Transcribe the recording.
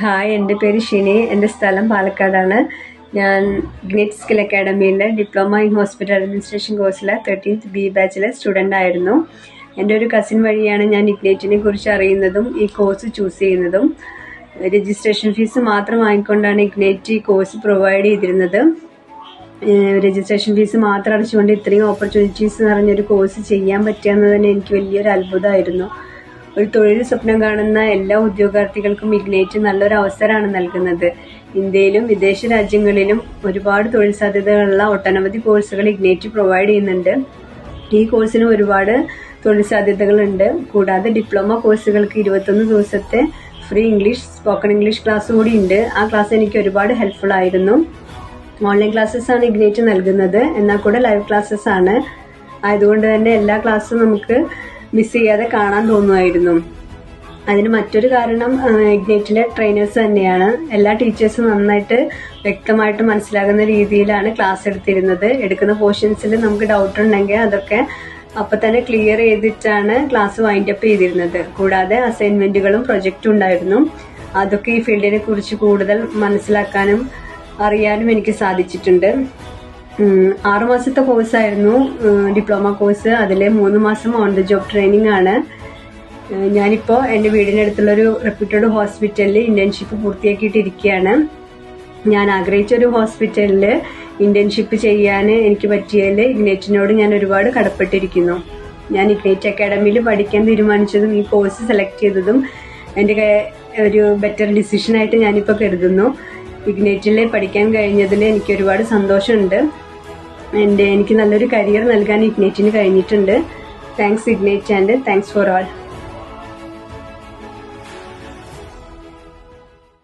Hi എന്റെ പേര് ഷിനി. എന്റെ സ്ഥലം പാലക്കാടാണ്. ഞാൻ ഗ്നിറ്റ് സ്കിൽ അക്കാഡമിയിലെ ഡിപ്ലോമ ഇൻ ഹോസ്പിറ്റൽ അഡ്മിനിസ്ട്രേഷൻ കോഴ്സിലെ തേർട്ടീൻത്ത് ബി ബാച്ചിലെ സ്റ്റുഡന്റ് ആയിരുന്നു. എന്റെ ഒരു കസിൻ വഴിയാണ് ഞാൻ ഇഗ്നേറ്റിനെ കുറിച്ച് അറിയുന്നതും ഈ കോഴ്സ് ചൂസ് ചെയ്യുന്നതും. രജിസ്ട്രേഷൻ ഫീസ് മാത്രം വാങ്ങിക്കൊണ്ടാണ് ഇഗ്നേറ്റ് ഈ കോഴ്സ് പ്രൊവൈഡ് ചെയ്തിരുന്നത്. രജിസ്ട്രേഷൻ ഫീസ് മാത്രം അടച്ചുകൊണ്ട് ഇത്രയും ഓപ്പർച്യൂണിറ്റീസ് നിറഞ്ഞൊരു കോഴ്സ് ചെയ്യാൻ പറ്റുക തന്നെ എനിക്ക് വലിയൊരു അത്ഭുതമായിരുന്നു. ഒരു തൊഴിൽ സ്വപ്നം കാണുന്ന എല്ലാ ഉദ്യോഗാർത്ഥികൾക്കും ഇഗ്നേറ്റ് നല്ലൊരു അവസരമാണ് നൽകുന്നത്. ഇന്ത്യയിലും വിദേശ രാജ്യങ്ങളിലും ഒരുപാട് തൊഴിൽ സാധ്യതകളുള്ള ഒട്ടനവധി കോഴ്സുകൾ ഇഗ്നേറ്റ് പ്രൊവൈഡ് ചെയ്യുന്നുണ്ട്. ഈ കോഴ്സിന് ഒരുപാട് തൊഴിൽ സാധ്യതകളുണ്ട്. കൂടാതെ ഡിപ്ലോമ കോഴ്സുകൾക്ക് ഇരുപത്തൊന്ന് ദിവസത്തെ free English spoken English class കൂടി ഉണ്ട് ആ ക്ലാസ് എനിക്ക് ഒരുപാട് ഹെൽപ്ഫുൾ ആയിരുന്നു. ഓൺലൈൻ ക്ലാസ്സസ് ആണ് ഇഗ്നേറ്റ് നൽകുന്നത്. എന്നാൽ കൂടെ ലൈവ് ക്ലാസ്സസ് ആണ്. ആയതുകൊണ്ട് തന്നെ എല്ലാ ക്ലാസ്സും നമുക്ക് മിസ് ചെയ്യാതെ കാണാൻ തോന്നുമായിരുന്നു. അതിന് മറ്റൊരു കാരണം ഇഗ്നേറ്റിലെ ട്രെയിനേഴ്സ് തന്നെയാണ്. എല്ലാ ടീച്ചേഴ്സും നന്നായിട്ട് വ്യക്തമായിട്ട് മനസ്സിലാകുന്ന രീതിയിലാണ് ക്ലാസ് എടുത്തിരുന്നത്. എടുക്കുന്ന പോർഷൻസിൽ നമുക്ക് ഡൗട്ട് ഉണ്ടെങ്കിൽ അതൊക്കെ അപ്പൊ തന്നെ ക്ലിയർ ചെയ്തിട്ടാണ് ക്ലാസ് വൈൻഡ് അപ്പ് ചെയ്തിരുന്നത്. കൂടാതെ അസൈൻമെന്റുകളും പ്രൊജക്റ്റും ഉണ്ടായിരുന്നു. അതൊക്കെ ഈ ഫീൽഡിനെ കുറിച്ച് കൂടുതൽ മനസ്സിലാക്കാനും അറിയാനും എനിക്ക് സാധിച്ചിട്ടുണ്ട്. ആറു മാസത്തെ കോഴ്സായിരുന്നു. Diploma course. അതിൽ മൂന്ന് മാസം ഓൺ ദ ജോബ് ട്രെയിനിങ് ആണ്. ഞാനിപ്പോൾ എന്റെ വീടിനടുത്തുള്ളൊരു റെപ്യൂട്ടഡ് ഹോസ്പിറ്റലിൽ ഇന്റേൺഷിപ്പ് പൂർത്തിയാക്കിയിട്ടിരിക്കുകയാണ് ഞാൻ ആഗ്രഹിച്ച ഒരു ഹോസ്പിറ്റലിൽ ഇന്റേൺഷിപ്പ് ചെയ്യാൻ എനിക്ക് പറ്റിയതിൽ ഇഗ്നേറ്റിനോട് ഞാൻ ഒരുപാട് കടപ്പെട്ടിരിക്കുന്നു. ഞാൻ ഇഗ്നേറ്റ് അക്കാഡമിയിൽ പഠിക്കാൻ തീരുമാനിച്ചതും ഈ കോഴ്സ് സെലക്ട് ചെയ്തതും എന്റെ ഒരു ബെറ്റർ ഡിസിഷനായിട്ട് ഞാനിപ്പോൾ കരുതുന്നു. ഇഗ്നേറ്റിൽ പഠിക്കാൻ കഴിഞ്ഞതിൽ എനിക്ക് ഒരുപാട് സന്തോഷമുണ്ട്. എന്റെ എനിക്ക് നല്ലൊരു കരിയർ നൽകാൻ ഇഗ്നേറ്റിന് കഴിഞ്ഞിട്ടുണ്ട്. Thanks Ignite and thanks for all